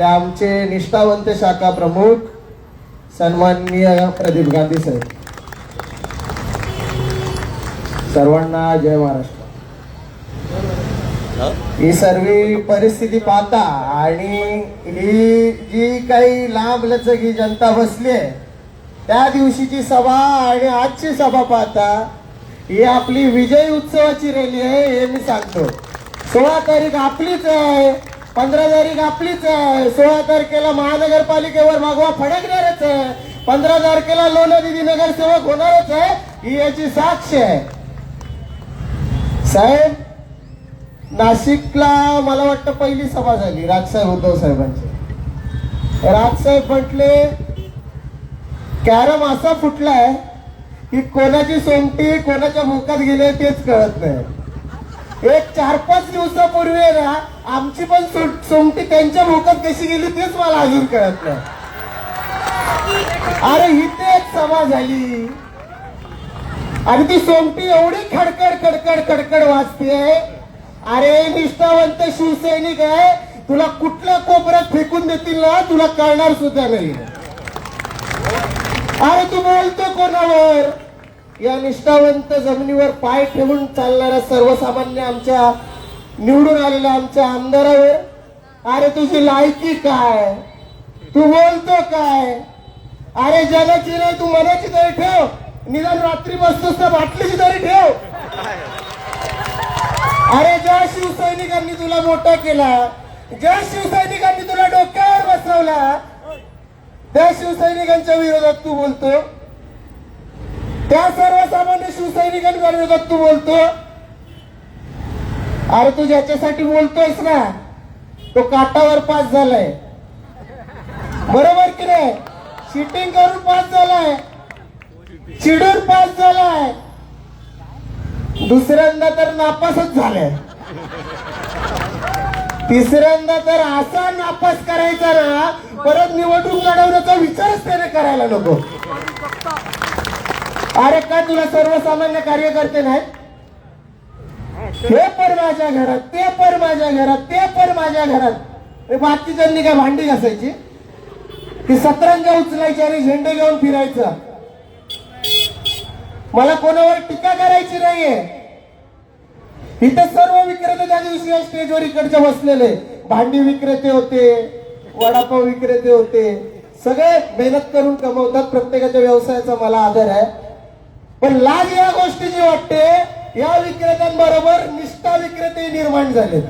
ते आमचे निष्ठावंत शाखा प्रमुख सन्माननीय प्रदीप गांधी साहेब. सर्वांना जय महाराष्ट्र. ही सर्व परिस्थिती पाहता आणि ही जी काही लांब लचक जनता बसली आहे त्या दिवशीची सभा आणि आजची सभा पाहता ही आपली विजय उत्सवाची रॅली आहे हे मी सांगतो. सोळा तारीख आपलीच आहे. पंधरा तारीख आपलीच आहे. सोळा तारखेला महानगरपालिकेवर मागवा फडकणारच आहे. पंधरा तारखेला लोणादिदी नगरसेवक होणारच आहे. ही याची साक्ष आहे. साहेब नाशिकला मला वाटतं पहिली सभा झाली राजसाहेब उद्धव साहेबांची. राजसाहेब म्हटले कॅरम असा फुटलाय की कोणाची सोंगटी कोणाच्या मुखात गेले तेच कळत नाही. एक चार पाच दिवसापूर्वी ना आमची पण सो- सोंगटी त्यांच्या मोकात कशी गेली तेच मला अजून कळत नाही. अरे इथे एक सभा झाली. आणि ती सोंगटी एवढी खडखड खडखड खडखड वाजते. अरे निष्ठावंत शिवसैनिक आहे. तुला कुठल्या कोपऱ्यात फेकून देतील ना तुला कळणार सुद्धा नाही. अरे तू बोलतो कोणावर? या निष्ठावंत जमिनीवर पाय ठेवून चालणाऱ्या सर्वसामान्य आमच्या निवडून आलेल्या आमच्या आमदारावर अरे तुझी लायकी काय? तू बोलतो काय? अरे जगाची नाही तू मनाची तरी ठेव. निदान रात्री बसतोस तर बाटलीची तरी ठेव. अरे ज्या शिवसैनिकांनी तुला मोठा केला ज्या शिवसैनिकांनी तुला डोक्यावर बसवला त्या शिवसैनिकांच्या विरोधात तू बोलतो. त्या सर्वसामान्य शिवसैनिकांविरोधात तू बोलतो. अरे तू ज्याच्यासाठी बोलतोयस ना तो काटावर पास झालाय. बरोबर की नाही? शिटिंग करून पास झालाय. चिडून पास झालाय. दुसऱ्यांदा तर नापासच झालाय. तिसऱ्यांदा तर असा नापास करायचा ना परत निवडणूक लढवण्याचा विचारच त्याने करायला नको. अरे काय तुला सर्वसामान्य कार्यकर्ते नाही? हे पण माझ्या घरात ते पण माझ्या घरात ते पण माझ्या घरात. बाकीच्यांनी काय भांडी घासायची? ती सतरंजा उचलायची आणि झेंडे घेऊन फिरायचं? मला कोणावर टीका करायची नाहीये. इथं सर्व विक्रेते त्या दिवशी या स्टेजवर इकडचे बसलेले. भांडी विक्रेते होते वडापाव विक्रेते होते. सगळे मेहनत करून कमवतात. प्रत्येकाच्या व्यवसायाचा मला आदर आहे. पण लाज या गोष्टीची वाटते या विक्रेत्यांबरोबर निष्ठा विक्रेते निर्माण झाले